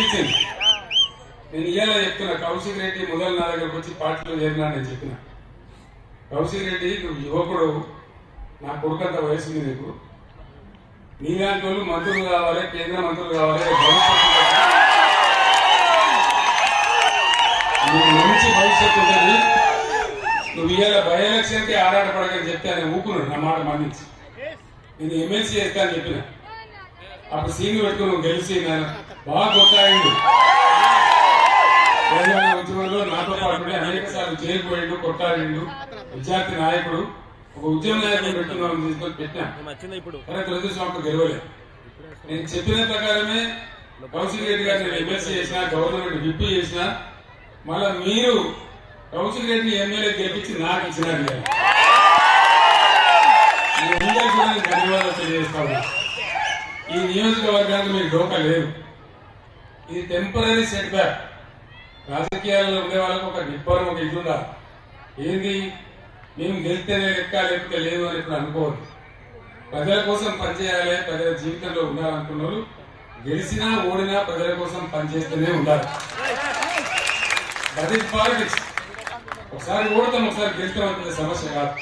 గెలిపించింది నేను ఇయ్యాల చెప్తున్నా కౌశిక్ రెడ్డి మొదలు నా దగ్గరకు వచ్చి పార్టీలో చేరినా నేను చెప్పిన. కౌశిక్ రెడ్డి నువ్వు యువకుడు నా కొడుకంత వయసు ఉంది నీకు. నీలాంటి వాళ్ళు మంత్రులు కావాలి కేంద్ర మంత్రులు కావాలి భవిష్యత్తు మంచి భవిష్యత్తు ఉంటుంది. నువ్వు ఇవాళ బై ఎలక్షన్కి ఆరాటపడకని చెప్తే ఆయన ఊకున్నాడు నా మాట మన్నించి. నేను ఎమ్మెల్సీ చేస్తా అని చెప్పిన. అప్పుడు సీన్ పెట్టుకుని నువ్వు గెలిచి నేను బాగా కొట్టాయిండు తెలంగాణ ఉద్యమంలో నాతో పాటు అనేక సార్లు జైలు కొట్టాడు విద్యార్థి నాయకుడు ఒక ఉద్యమ నాయకుడు పెట్టుకున్నాం తీసుకొని పెట్టినా. ఇప్పుడు కానీ దురదృష్టం అప్పుడు గెలవలేదు. నేను చెప్పిన ప్రకారమే కౌశిక్ రెడ్డి గారిని నేను ఎమ్మెల్సీ చేసిన గవర్నమెంట్ విప్పి చేసిన మళ్ళా మీరు కౌశిక్ రెడ్డిని ఎమ్మెల్యే గెలిపించి నాకు ఇచ్చినారు కూడా ధన్యవాదాలు తెలియజేస్తాను ఈ నియోజకవర్గానికి మీకు డోకా లేదు. ఇది టెంపరీ సెట్ బ్యాక్ రాజకీయాల్లో ఉండే వాళ్ళకు ఒక నిబ్బరం ఒక ఇది ఉండాలి. ఏంది మేము గెలిస్తేనే లెక్క లేకపోతే లేదు అని ఇప్పుడు అనుకోవద్దు. ప్రజల కోసం పనిచేయాలి ప్రజల జీవితంలో ఉండాలనుకున్నారు గెలిచినా ఓడినా ప్రజల కోసం పనిచేస్తూనే ఉండాలి. దట్ ఈస్ పాలిటిక్స్ ఒకసారి ఓడతాం ఒకసారి గెలుస్తాం అంటే సమస్య కాదు.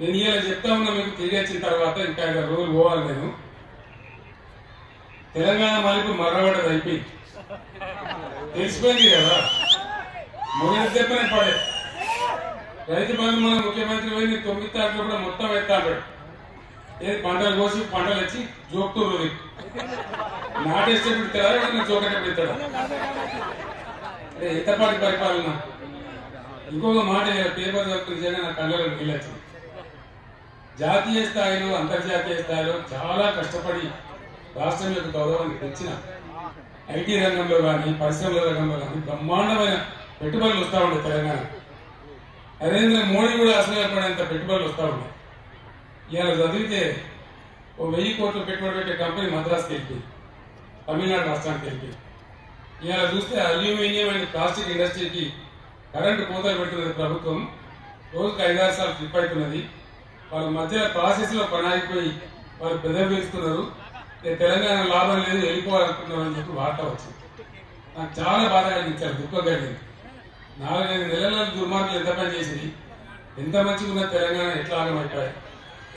నేను ఇలా చెప్తా ఉన్నా మీకు తిరిగి వచ్చిన తర్వాత ఇంకా ఐదారు రోజులు పోవాలి నేను. తెలంగాణ మలుపు మరవడది అయిపోయింది తెలిసిపోయింది కదా? మొదటి దెబ్బనే పడే. రైతు బంధు మన ముఖ్యమంత్రి పోయింది తొమ్మిది తారీఖు కూడా మొత్తం ఎత్తాడు ఏది పంటలు కోసి పంటలు వచ్చి జోక్తూరు నాటేస్తే పెడతారా ఏదైనా జోకట పెడతాడా? అరే ఎంతపాటి పరిపాలన? ఇంకొక మాట పేపర్ చదువుతున్న నిజంగా నా కళ్ళలో నీళ్ళొచ్చింది జాతీయ స్థాయిలో అంతర్జాతీయ స్థాయిలో చాలా కష్టపడి రాష్ట్రం యొక్క గౌరవాన్ని తెచ్చిన ఐటీ రంగంలో కానీ పరిశ్రమల రంగంలో కానీ బ్రహ్మాండమైన పెట్టుబడులు వస్తూ ఉండే తెలంగాణ. నరేంద్ర మోడీ కూడా అసూయపడేంత పెట్టుబడులు వస్తూ ఉన్నాయి ఇవాళ చదివితే ఓ వెయ్యి కోట్లు పెట్టుబడి పెట్టే కంపెనీ మద్రాసుకి వెళ్ళింది తమిళనాడు రాష్ట్రానికి వెళ్ళింది ఇవాళ చూస్తే అల్యూమినియం అండ్ ప్లాస్టిక్ ఇండస్ట్రీకి కరెంటు కోతలు పెడుతున్నది ప్రభుత్వం. రోజుకు ఐదారు సార్లు ట్రిప్ అవుతున్నది వాళ్ళ మధ్య ప్రాసెస్లో పని అయిపోయి వాళ్ళు బెదవిస్తున్నారు నేను తెలంగాణ లాభం లేదు వెళ్ళిపోవాలనుకున్నాను అని చెప్పి వార్త వచ్చింది. నాకు చాలా బాధ కలిగించారు దుఃఖం కలిగింది. నాలుగైదు నెలల దుర్మార్గులు ఎంత పని చేసింది ఎంత మంచిగా ఉన్న తెలంగాణ ఎట్లా ఆగమైపోయాయి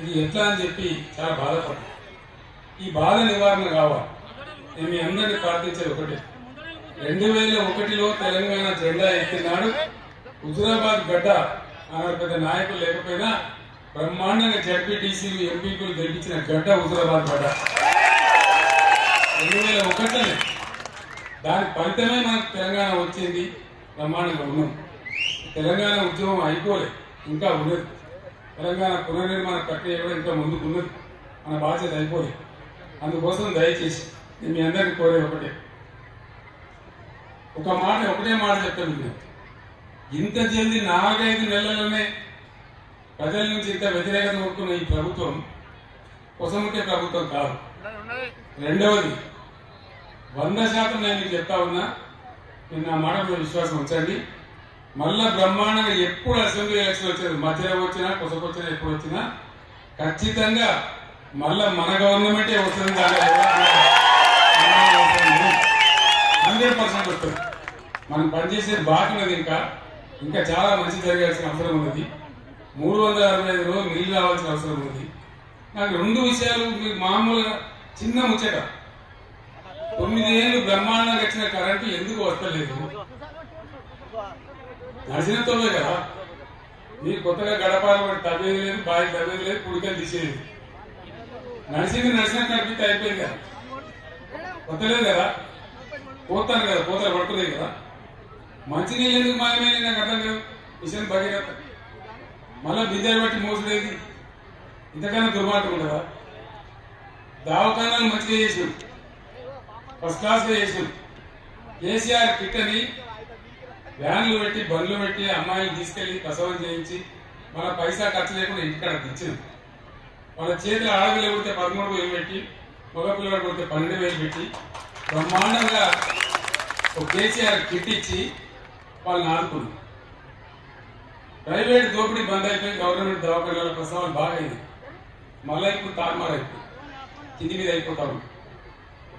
ఇది ఎట్లా అని చెప్పి చాలా బాధపడ్డా ఈ బాధ నివారణ కావాలి. నేను మీ అందరినీ ప్రార్థించేది ఒకటే. రెండు వేల ఒకటిలో తెలంగాణ జెండా ఎత్తినాడు హుజురాబాద్ గడ్డ ఆనాడు పెద్ద నాయకులు లేకపోయినా బ్రహ్మాండంగా జడ్పీటీసీలు ఎంపీలు గెలిపించిన గడ్డ హుజురాబాద్ గడ్డ. రెండు వేల ఒకటిలోనే దాని ఫలితమే మనకు తెలంగాణ వచ్చింది బ్రహ్మాండంగా ఉన్నాం తెలంగాణ ఉద్యమం అయిపోలే ఇంకా ఉన్నది. తెలంగాణ పునర్నిర్మాణ ప్రక్రియ కూడా ఇంకా ముందుకు ఉన్నది మన బాధ్యత అయిపోలే. అందుకోసం దయచేసి నేను మీ అందరికీ కోరే ఒకటే. ఒక మాట ఒకటే మాట చెప్తాను నేను ఇంత జల్ది నాలుగైదు నెలల్లోనే ప్రజల నుంచి ఇంత వ్యతిరేకత కొడుకున్న ఈ ప్రభుత్వం కొసముట్టే ప్రభుత్వం కాదు. రెండవది వంద శాతం నేను మీకు చెప్తా ఉన్నా నేను నా మాట మీద విశ్వాసం ఉంచండి. మళ్ళా బ్రహ్మాండంగా ఎప్పుడు అసెంబ్లీ ఎలక్షన్ వచ్చేది మధ్యలో వచ్చినా కొసకొచ్చినా ఎప్పుడు వచ్చినా ఖచ్చితంగా మళ్ళా మన గవర్నమెంటే వస్తుంది హండ్రెడ్ పర్సెంట్ వస్తుంది. మనం పనిచేసేది బాకీ ఉన్నది ఇంకా. ఇంకా చాలా మంచి జరగాల్సిన అవసరం ఉన్నది. మూడు వందల అరవై ఐదు రోజులు నీళ్ళు రావాల్సిన అవసరం ఉంది నాకు రెండు విషయాలు మీకు మామూలుగా చిన్న ముచ్చట. తొమ్మిది ఏళ్ళు బ్రహ్మాండంగా వచ్చిన కరెంటు ఎందుకు వస్తలేదు? నడిచిన తొమ్మిది కదా? మీరు కొత్తగా గడపాలి పడి తవ్వేది లేదు బావి తవ్వేది లేదు పుడికలు తీసేది. నడిచింది నడిచిన కనిపిస్తే అయిపోయింది కదా? కొత్తలేదు కదా? పోతారు కదా పోతారు పడుతుంది కదా? మంచినీళ్ళు ఎందుకు మాయమైంది? నాకు అర్థం కాదు మిషన్ భగీరథ. మళ్ళీ బిందెలు బట్టి మోసలేదు ఇంతకన్నా దుర్మార్గం ఉండదా? దావకానాలు మంచిగా చేసినాం ఫస్ట్ క్లాస్గా చేసినాం కేసీఆర్ కిట్ అని వ్యాన్లు పెట్టి బండ్లు పెట్టి అమ్మాయిలు తీసుకెళ్ళి ప్రసవం చేయించి మన పైసా ఖర్చు లేకుండా ఇంటికాడ తెచ్చింది వాళ్ళ చేతిలో ఆడపిల్ల కొడితే పదమూడు వేలు పెట్టి మగ పిల్లలు కొడితే పన్నెండు వేలు పెట్టి బ్రహ్మాండంగా ఒక కేసీఆర్ కిట్ ఇచ్చి వాళ్ళని ఆడుకుంది ప్రైవేట్ దోపిడీ బంద్ అయిపోయి గవర్నమెంట్ దవాఖానాల ప్రసవాలు బాగా అయింది మళ్ళీ ఇప్పుడు తారుమారు అయిపోయింది కింది మీద అయిపోతా.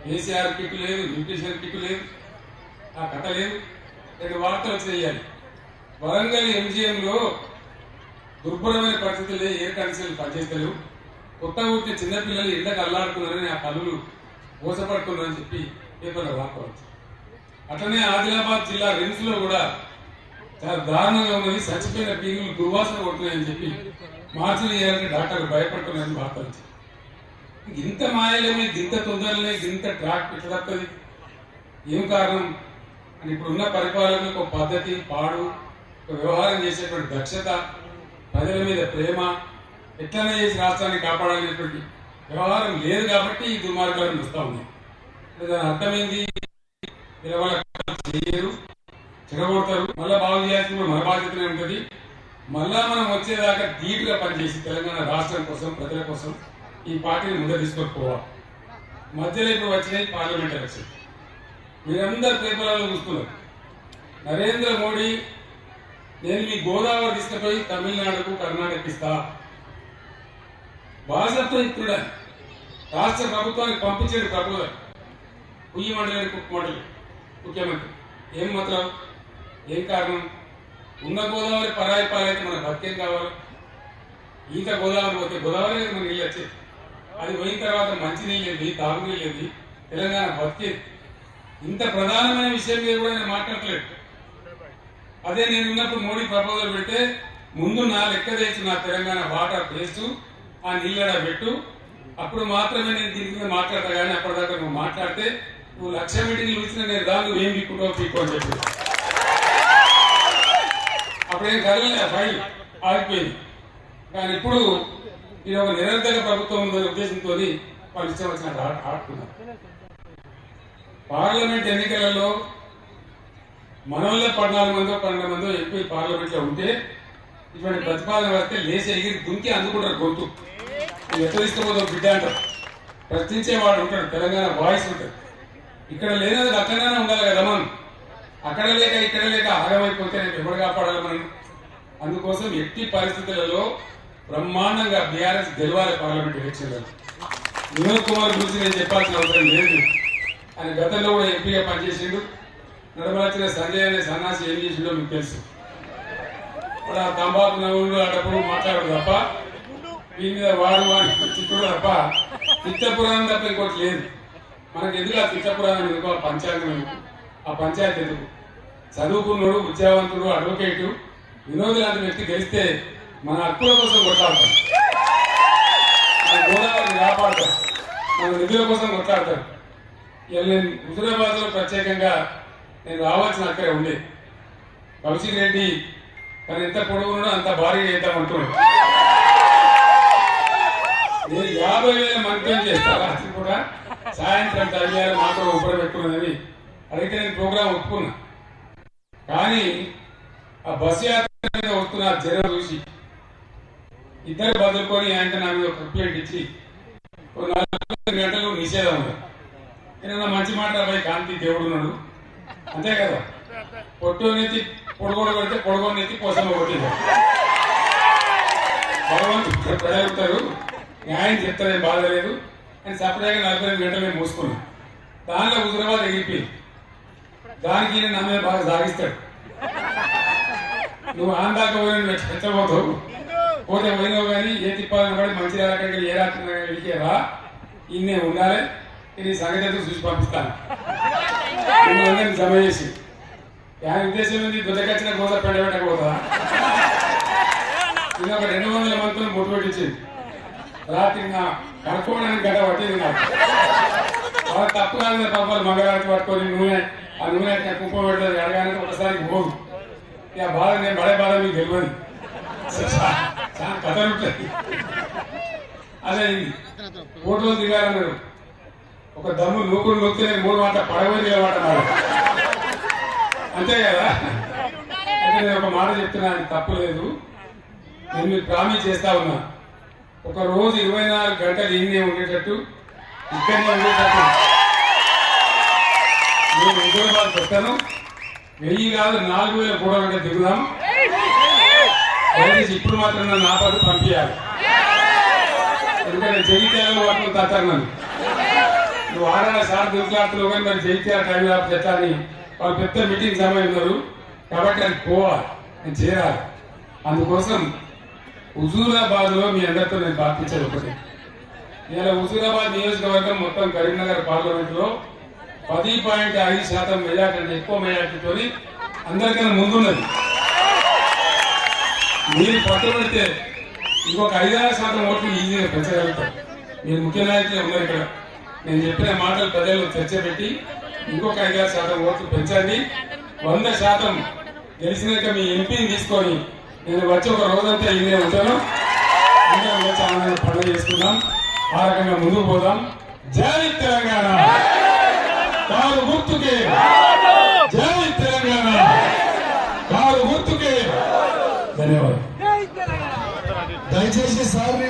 కేసీఆర్ కిట్ లేదు న్యూట్రిషన్ కిట్ లేదు ఆ కథ లేదు. రెండు వార్తలు వచ్చేయాలి వరంగల్ ఎంజిఎంలో దుర్భరమైన పరిస్థితులు ఏ కండిషన్లు పనిచేస్తలేవు. కొత్త పుట్టిన చిన్నపిల్లలు ఎండకు అల్లాడుతున్నారని ఆ పనులు మోసపడుతున్నారని చెప్పి పేపర్లో వార్తవచ్చు అట్లనే ఆదిలాబాద్ జిల్లా రిమ్స్లో కూడా చాలా దారుణంగా ఉన్నది. చచ్చిపోయిన పీగులు దుర్వాసన కొడుతున్నాయని చెప్పి మార్చిలు చేయాలంటే డాక్టర్లు భయపడుతున్నారని వార్తలు వచ్చాయి. ఇంత మాయలేమి ఇంత తొందరలే ఇంత ట్రాక్ ఎట్లా వస్తుంది ఏం కారణం? అని ఇప్పుడున్న పరిపాలనకు ఒక పద్ధతి పాడు ఒక వ్యవహారం చేసేటువంటి దక్షత ప్రజల మీద ప్రేమ ఎట్లనే చేసి రాష్ట్రాన్ని కాపాడాలనేటువంటి వ్యవహారం లేదు కాబట్టి ఈ దుర్మార్గాలను వస్తూ ఉన్నాయి దాని అర్థమైంది? చేయరు చెడగొడతారు. మళ్ళా బాగు చేయాల్సిన మన బాధ్యతనే ఉంటుంది. మళ్ళా మనం వచ్చేదాకా ధీటుగా పనిచేసి తెలంగాణ రాష్ట్రం కోసం ప్రజల కోసం ఈ పార్టీని ముందు తీసుకొని పోవాలి మధ్యలో ఇప్పుడు వచ్చినాయి పార్లమెంట్ ఎలక్షన్. మీరందరు పేపర్లలో చూస్తున్నారు. నరేంద్ర మోడీ నేను మీ గోదావరి తీసుకుపోయి తమిళనాడుకు కర్ణాటక ఇస్తా. భాషతో ఇప్పుడు రాష్ట్ర ప్రభుత్వానికి పంపించేది ప్రపోజల్ పుయ్యి మండలి కుక్ మండలి. ముఖ్యమంత్రి ఏం మాత్రం? ఏం కారణం? ఉన్న గోదావరి పరాయి పాలైతే మన బతికేం కావాలి. ఈత గోదావరి పోతే గోదావరి మన నీళ్ళు వచ్చేది. అది పోయిన తర్వాత మంచి నీళ్ళు తాగునీళ్ళు తెలంగాణ బతికేది ఇంత ప్రధానమైన విషయం మీద కూడా నేను మాట్లాడలేదు అదే నేను ఉన్నప్పుడు మోడీ ప్రపోజల్ పెడితే ముందు నా లెక్క చేసి నా తెలంగాణ వాటర్ ప్లేసు ఆ నీళ్ళడ పెట్టు. అప్పుడు మాత్రమే నేను దీని మీద మాట్లాడతా కానీ అప్పటిదాకా నువ్వు మాట్లాడితే నువ్వు లక్ష మీటింగ్లు ఇచ్చిన నేను రా ఏం పీక్కుంటావు పీక్కు అని చెప్పి. అప్పుడేం కదలలే ఫైల్ ఆగిపోయింది. కానీ ఇప్పుడు ఇది ఒక నిరంతర ప్రభుత్వం ఉందనే ఉద్దేశంతో వాళ్ళు ఇష్టం ఆట- ఆడుతున్నారు పార్లమెంట్ ఎన్నికలలో మనవల్ల పద్నాలుగు మందో పన్నెండు మందో ఎంపీ పార్లమెంట్లో ఉంటే ఇటువంటి ప్రతిపాదన వస్తే లేచి ఎగిరి దుంకి అందుకుంటారు గొంతు. నువ్వు బిడ్డ అంటారు. ప్రశ్నించేవాడు ఉంటాడు తెలంగాణ వాయిస్ ఉంటుంది. ఇక్కడ లేనది అక్కడనే ఉండాలి కదా మనం. అక్కడ లేక ఇక్కడ లేక ఆగమైపోతే ఎవరు కాపాడాలి మనం. అందుకోసం ఎట్టి పరిస్థితులలో బ్రహ్మాండంగా బీఆర్ఎస్ గెలవాలి పార్లమెంట్ ఎలక్షన్లలో వినోద్ కుమార్ గురించి నేను చెప్పాల్సిన అవసరం లేదు. ఆయన గతంలో కూడా ఎంపీగా పనిచేసిండు. నడమలచిన సంజయ్ అనే సన్నాసి ఏం చేసిండో మీకు తెలుసు. వాడు ఆ తంబాకు నవ్వులు అటప్పుడు మాట్లాడదు తప్ప దీని మీద వాడు వాడి తప్ప చిత్తపురాణం తప్ప ఇంకోటి లేదు. మనకి ఎందుకు ఆ చిత్తపురాణం ఎందుకు ఆ పంచాంగం ఎందుకు? ఆ పంచాయతీ ఎందుకు? చదువుకున్నాడు విద్యావంతుడు అడ్వకేటు వినోద్ లాంటి వ్యక్తి గెలిస్తే మన హక్కుల కోసం కొట్లాడతాం. మన గోదావరిని కాపాడతాం. మన నిధుల కోసం కొట్లాడతాం. ఇలా నేను హుజురాబాద్లో ప్రత్యేకంగా నేను రావాల్సిన అక్కడే ఉండే. కౌశిక్ రెడ్డి తను ఎంత పొడవునో అంత భారీగా చేద్దాం అంటున్నాడు నేను యాభై వేల మంత్రం చేస్తాను రాత్రి కూడా సాయంత్రం తగ్గారు మాత్రం ఉపరపెట్టుకున్నదని అడిగితే నేను ప్రోగ్రాం ఒప్పుకున్నా. కానీ ఆ బస్ యాత్ర వస్తున్న జనం చూసి ఇద్దరు బదులుకొని ఆయన నా మీద కంప్లైంట్ ఇచ్చి ఓ గంటలు నిషేధం ఉంది. ఏదైనా మంచి మాట పోయి కాంతి దేవుడు ఉన్నాడు. అంతే కదా? పొట్టు నెత్తి పొడగొడ కొడితే పొడుగోడు నెత్తి కోసం కొట్టింది. భగవంతుడు ప్రజలుతారు న్యాయం చెప్తారేం బాధ లేదు. అని సపరేట్గా నలభై ఐదు గంటలు నేను మూసుకున్నాను దానిలో హుజరాబాద్ ఎగిరిపోయింది దానికి నా మీద బాగా సాగిస్తాడు నువ్వు ఆందాక పోయిన పెంచబోతావు పోతే కానీ ఏ తిప్పాలని పడి మంచి రాకడికి ఏ రాత్రి వెళ్ళి ఇన్నే ఉండాలి. ఇది సంగతి చూసి పంపిస్తాను. జమ చేసి. దాని ఉద్దేశం ఏంది దుద్దకొచ్చిన గోద పెట్టబెట్టకపోతా ఇది ఒక రెండు వందల మంత్రులు ముట్టు పెట్టించింది. రాత్రి నా కనుక్కోవడానికి గడ పట్టింది నాకు. వాళ్ళ తప్పు కాదు పాపాలు మగరాత్రి పట్టుకొని నూనె ఆ నూనె కుంకుమ పెట్టలేదు అడగానే ఒకసారి పోదు. ఇక బాధ నేను పడే బాధ మీకు తెలియదు. చా- కథలు ఉంటాయి. అదే ఇది. దిగాలన్నాడు ఒక దమ్ము నూకుడు నొక్కితే మూడు మాట పడవ దిగమాట అంతే కదా? అంటే నేను ఒక మాట చెప్తున్నాను తప్పలేదు నేను మీకు ప్రామిస్ చేస్తా ఉన్నా. ఒక రోజు ఇరవై నాలుగు గంటలు ఇన్నే ఉండేటట్టు ఇక్కడనే ఉండేటట్టు. నేను హైదరాబాద్ పెట్టాను వెయ్యి కాదు నాలుగు వేల కూడా గంట దిగుదాం. దయచేసి ఇప్పుడు మాత్రం నన్ను ఆపదు పంపించాలి ఎందుకంటే జగిత్యాలలో వాటిని తాతారు నన్ను. నువ్వు ఆడాల సార్ దుర్గాతులు కానీ మరి జైత్యాల టైం ఆఫ్ ఎట్లా అని వాళ్ళు పెద్ద మీటింగ్ సమయం ఉన్నారు. కాబట్టి అది పోవాలి నేను చేరాలి. అందుకోసం హుజూరాబాద్లో మీ అందరితో నేను ప్రార్థించేది ఒకటి. ఇలా హుజూరాబాద్ నియోజకవర్గం మొత్తం కరీంనగర్ పార్లమెంట్లో పది పాయింట్ ఐదు శాతం మెజార్టీ అంటే ఎక్కువ మెజార్టీతో అందరికన్నా ముందున్నది. మీరు పట్టుబడితే ఇంకొక ఐదారు శాతం ఓట్లు ఈజీగా పెంచగలుగుతారు. మీరు ముఖ్య నాయకులే ఉన్నారు ఇక్కడ. నేను చెప్పిన మాటలు ప్రజలు చర్చ పెట్టి ఇంకొక ఐదారు శాతం ఓట్లు పెంచండి. వంద శాతం గెలిచినాక మీ ఎంపీని తీసుకొని నేను వచ్చి ఒక రోజంతా ఇదే ఉంటాను. అందరం వచ్చి ఆనందంగా పండుగ చేసుకుందాం. ఆ రకంగా ముందుకు పోదాం. జై తెలంగాణ. గుర్తుకే. gente é sabe